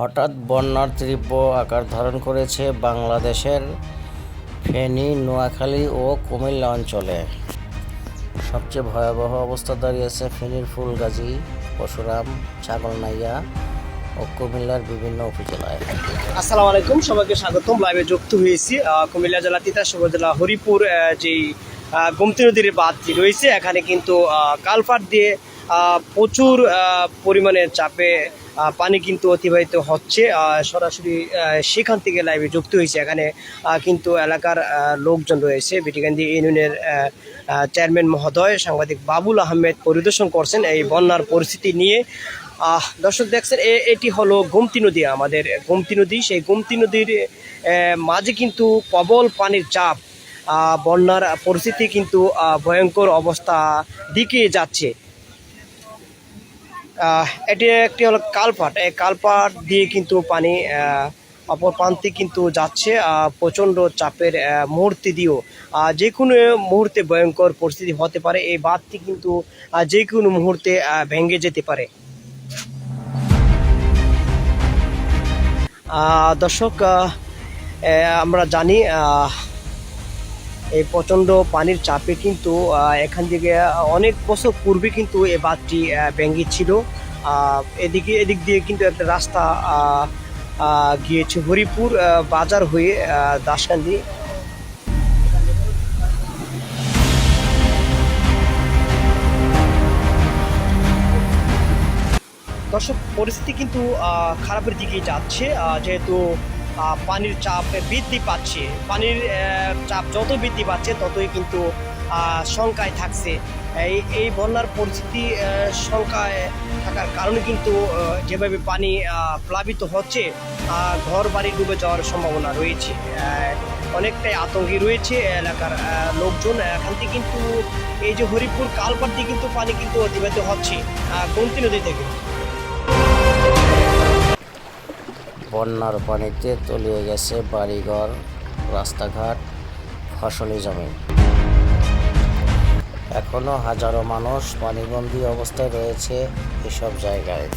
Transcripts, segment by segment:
হঠাৎ বন্যার তীব্র আকার ধারণ করেছে বাংলাদেশের ফেনী নোয়াখালী ও কুমিল্লা অঞ্চলে। সবচেয়ে ভয়াবহ অবস্থা দাঁড়িয়েছে ফেনীর ফুলগাজী পরশুরাম ছাগলনাইয়া ও কুমিল্লার বিভিন্ন উপজেলায়। আসসালামু আলাইকুম সবাইকে স্বাগতম। লাইভে যুক্ত হয়েছি কুমিল্লা জেলা তিতাস উপজেলা হরিপুর যেই গোমতী নদীর বাঁধটি রয়েছে। এখানে কিন্তু আহ, কালপাট দিয়ে প্রচুর পরিমাণে চাপে পানি কিন্তু অতিবাহিত হচ্ছে সরাসরি সেখান থেকে লাইভে যুক্ত হয়েছে। এখানে কিন্তু এলাকার লোকজন রয়েছে। বিটিকান্দি ইউনিয়নের চেয়ারম্যান মহোদয়, সাংবাদিক বাবুল আহমেদ পরিদর্শন করছেন এই বন্যার পরিস্থিতি নিয়ে। দর্শক দেখছেন এটি হলো গোমতী নদী, আমাদের গোমতী নদী। সেই গোমতী নদীর মাঝে কিন্তু প্রবল পানির চাপ। বন্যার পরিস্থিতি কিন্তু ভয়ঙ্কর অবস্থা দিকে যাচ্ছে। এটি একটি হলো কালপাট। এই কালপাট দিয়ে কিন্তু পানি অপর প্রান্তে কিন্তু যাচ্ছে প্রচণ্ড চাপের মুহূর্তে দিয়েও। যে কোনো মুহূর্তে ভয়ঙ্কর পরিস্থিতি হতে পারে, এই বাঁধটি কিন্তু যে কোনো মুহূর্তে ভেঙে যেতে পারে। দর্শক আমরা জানি এই প্রচণ্ড পানির চাপে কিন্তু এখান থেকে অনেক বছর পূর্বে কিন্তু এই বাঁধটি ভেঙে ছিল এদিকে, এদিক দিয়ে কিন্তু একটা রাস্তা গিয়েছে হরিপুর বাজার হয়ে দাসকান্দি। দর্শক, পরিস্থিতি কিন্তু খারাপের দিকেই যাচ্ছে। যেহেতু পানির চাপ বৃদ্ধি পাচ্ছে। পানির চাপ যত বৃদ্ধি পাচ্ছে, ততই কিন্তু শঙ্কায় থাকছে। এই এই বন্যার পরিস্থিতি শঙ্কায় থাকার কারণে কিন্তু যেভাবে পানি প্লাবিত হচ্ছে ঘর বাড়ি ডুবে যাওয়ার সম্ভাবনা রয়েছে। অনেকটাই আতঙ্কে রয়েছে এলাকার লোকজন। এখান থেকে কিন্তু, এই যে হরিপুর কালপাট দিয়ে কিন্তু পানি কিন্তু অতিবাহিত হচ্ছে গোমতী নদী থেকে। বন্যার পানিতে তলিয়ে গেছে বাড়িঘর, রাস্তাঘাট, ফসলি জমি। এখনও হাজারো মানুষ পানিবন্দী অবস্থায় রয়েছে এসব জায়গায়।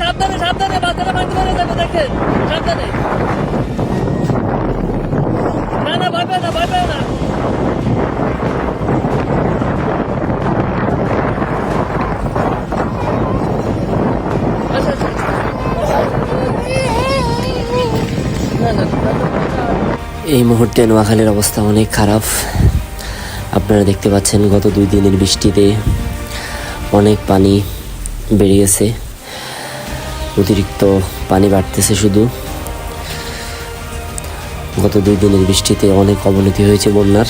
সাবধানে সাবধানে, বাচ্চারা পানি যাবে, দেখেন, সাবধানে। না না, ভয় না ভয় না। এই মুহূর্তে নোয়াখালীর অবস্থা অনেক খারাপ। আপনারা দেখতে পাচ্ছেন গত দুই দিনের বৃষ্টিতে অনেক পানি বেড়ে গেছে অতিরিক্ত পানি বাড়তেছে শুধু। গত দুই দিনের বৃষ্টিতে অনেক অবনতি হয়েছে বন্যার।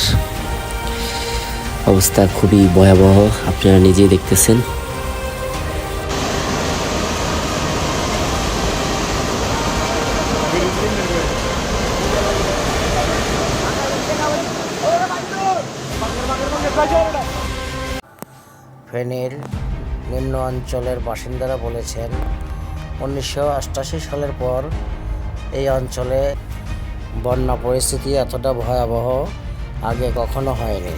অবস্থা খুবই ভয়াবহ, আপনারা নিজেই দেখতেছেন। ফেনীর নিম্ন অঞ্চলের বাসিন্দারা বলেছেন, উনিশশো সালের পর এই অঞ্চলে বন্যা পরিস্থিতি এতটা ভয়াবহ আগে কখনো হয়নি।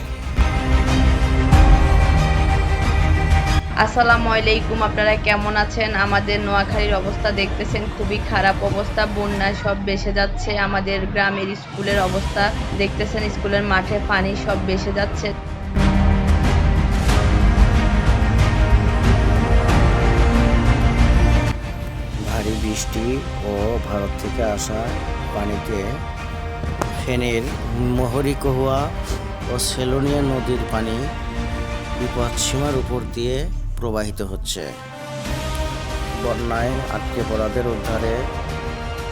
আসসালামু আলাইকুম, আপনারা কেমন আছেন? আমাদের নোয়াখালীর অবস্থা দেখতেছেন, খুবই খারাপ অবস্থা, বন্যায় সব বেসে যাচ্ছে, আমাদের গ্রামের স্কুলের অবস্থা দেখতেছেন, স্কুলের মাঠে পানি সব বেসে যাচ্ছে। বৃষ্টি ও ভারত থেকে আসা পানিতে ফেনীর মহরিকহুয়া ও সেলোনিয়া নদীর পানি বিপদসীমার উপর দিয়ে প্রবাহিত হচ্ছে। বন্যায় আটকে পড়াদের উদ্ধারে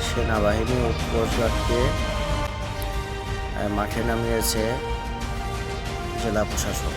সেনাবাহিনী ও কোস্টগার্ডকে মাঠে নামিয়েছে জেলা প্রশাসন।